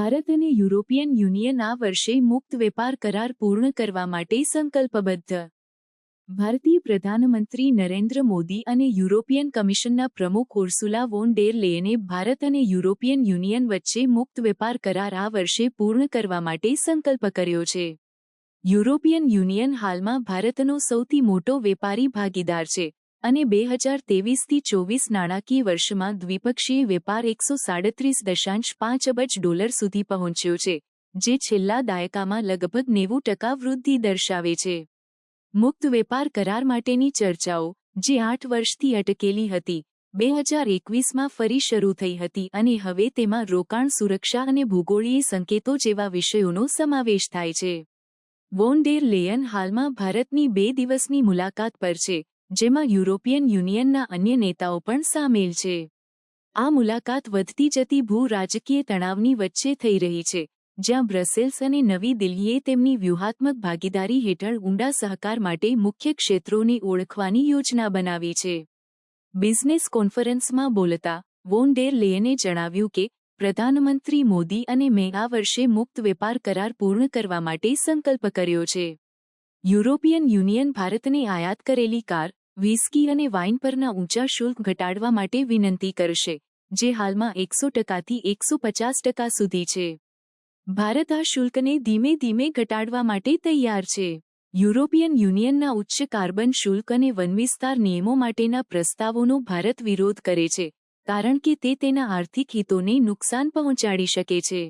ભારત અને European union આ વર્ષે મુક્ત વેપાર કરાર પૂર્ણ કરવા માટે સંકલ્પબદ્ધ. ભારતીય પ્રધાનમંત્રી નરેન્દ્ર મોદી અને યુરોપિયન કમિશનના પ્રમુખ Ursula von der Leyen Bharat અને યુરોપિયન યુનિયન વચ્ચે મુક્ત વેપાર કરાર આ વર્ષે પૂર્ણ કરવા માટે સંકલ્પ કર્યો છે. યુરોપિયન યુનિયન હાલમાં ભારતનો સૌથી મોટો વેપારી ભાગીદાર છે. અને બે હજાર તેવીસથી ચોવીસ નાણાકીય વર્ષમાં દ્વિપક્ષીય વેપાર એકસો સાડત્રીસ દશાંશ પાંચ અબજ ડોલર સુધી પહોંચ્યો છે, જે છેલ્લા દાયકામાં લગભગ નેવું ટકા વૃદ્ધિ દર્શાવે છે. મુક્ત વેપાર કરાર માટેની ચર્ચાઓ, જે આઠ વર્ષથી અટકેલી હતી, બે હજાર એકવીસમાં ફરી શરૂ થઈ હતી અને હવે તેમાં રોકાણ સુરક્ષા અને ભૂગોળીય સંકેતો જેવા વિષયોનો સમાવેશ થાય છે. વોન ડેર લેયન હાલમાં ભારતની બે દિવસની મુલાકાત પર છે જેમાં યુરોપિયન યુનિયનના અન્ય નેતાઓ પણ સામેલ છે. આ મુલાકાત વધતી જતી ભૂ રાજકીય તણાવની વચ્ચે થઈ રહી છે, જ્યાં બ્રસેલ્સ અને નવી દિલ્હીએ તેમની વ્યૂહાત્મક ભાગીદારી હેઠળ ઊંડા સહકાર માટે મુખ્ય ક્ષેત્રોને ઓળખવાની યોજના બનાવી છે. બિઝનેસ કોન્ફરન્સમાં બોલતા વોન ડેર લેયને જણાવ્યું કે, પ્રધાનમંત્રી મોદી અને મેં આ વર્ષે મુક્ત વેપાર કરાર પૂર્ણ કરવા માટે સંકલ્પ કર્યો છે. યુરોપિયન યુનિયન ભારતને આયાત કરેલી કાર વિસ્કી અને વાઇન પરના ઊંચા શુલ્ક ઘટાડવા માટે વિનંતી કરશે, જે હાલમાં એકસો ટકાથી એકસો પચાસ ટકા સુધી છે. ભારત આ શુલ્કને ધીમે ધીમે ઘટાડવા માટે તૈયાર છે. યુરોપિયન યુનિયનના ઉચ્ચ કાર્બન શુલ્ક અને વનવિસ્તાર નિયમો માટેના પ્રસ્તાવોનો ભારત વિરોધ કરે છે, કારણ કે તે તેના આર્થિક હિતોને નુકસાન પહોંચાડી શકે છે.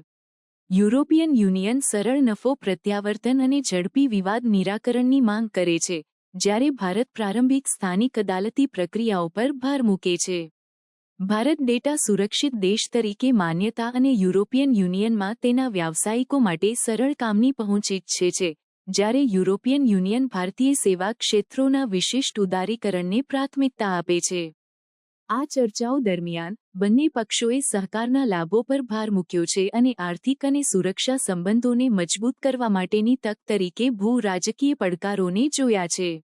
યુરોપિયન યુનિયન સરળ નફો પ્રત્યાવર્તન અને ઝડપી વિવાદ નિરાકરણની માંગ કરે છે જ્યારે ભારત પ્રારંભિક સ્થાનિક અદાલતી પ્રક્રિયાઓ પર ભાર મૂકે છે. ભારત ડેટા સુરક્ષિત દેશ તરીકે માન્યતા અને યુરોપિયન યુનિયનમાં તેના વ્યાવસાયિકો માટે સરળ કામની પહોંચ ઈચ્છે છે, જ્યારે યુરોપિયન યુનિયન ભારતીય સેવા ક્ષેત્રોના વિશિષ્ટ ઉદારીકરણને પ્રાથમિકતા આપે છે. આ ચર્ચાઓ દરમિયાન બંને પક્ષોએ સહકારના લાભો પર ભાર મૂક્યો છે અને આર્થિક અને સુરક્ષા સંબંધોને મજબૂત કરવા માટેની તક તરીકે ભૂ રાજકીય પડકારોને જોયા છે.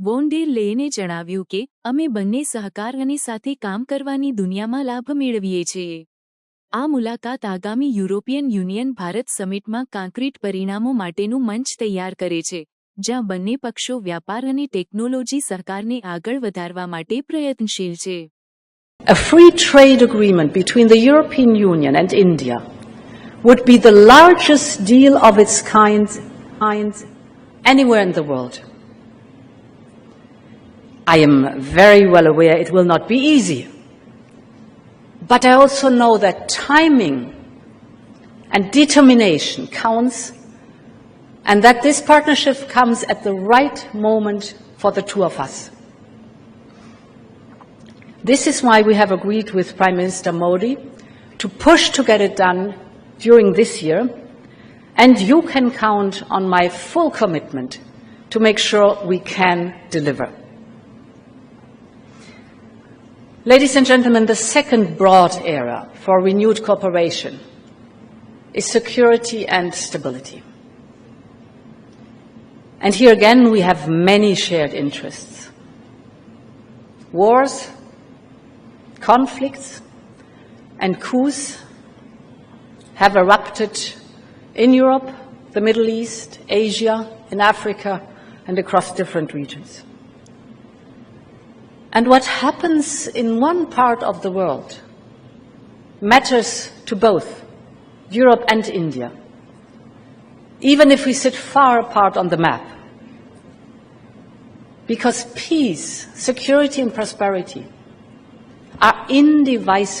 વોન ડેર લેયને જણાવ્યું કે, અમે બંને સહકાર અને સાથે કામ કરવાની દુનિયામાં લાભ મેળવીએ છીએ. આ મુલાકાત આગામી યુરોપિયન યુનિયન ભારત સમિટમાં કાંક્રીટ પરિણામો માટેનું મંચ તૈયાર કરે છે. જ્યાં બંને પક્ષો વ્યાપાર અને ટેકનોલોજી સહકારને આગળ વધારવા માટે પ્રયત્નશીલ છે A free trade agreement between the European Union and India would be the largest deal of its kind, kind anywhere in the world. I am very well aware it will not be easy. But I also know that timing and determination counts and that this partnership comes at the right moment for the two of us. This is why we have agreed with Prime Minister Modi to push to get it done during this year, and you can count on my full commitment to make sure we can deliver. Ladies and gentlemen, the second broad area for renewed cooperation is security and stability. And here again, we have many shared interests. Wars, conflicts, and coups have erupted in Europe, the Middle East, Asia, in Africa, and across different regions. And what happens in one part of the world matters to both Europe and India, even if we sit far apart on the map. Because peace, security, and prosperity are indivisible.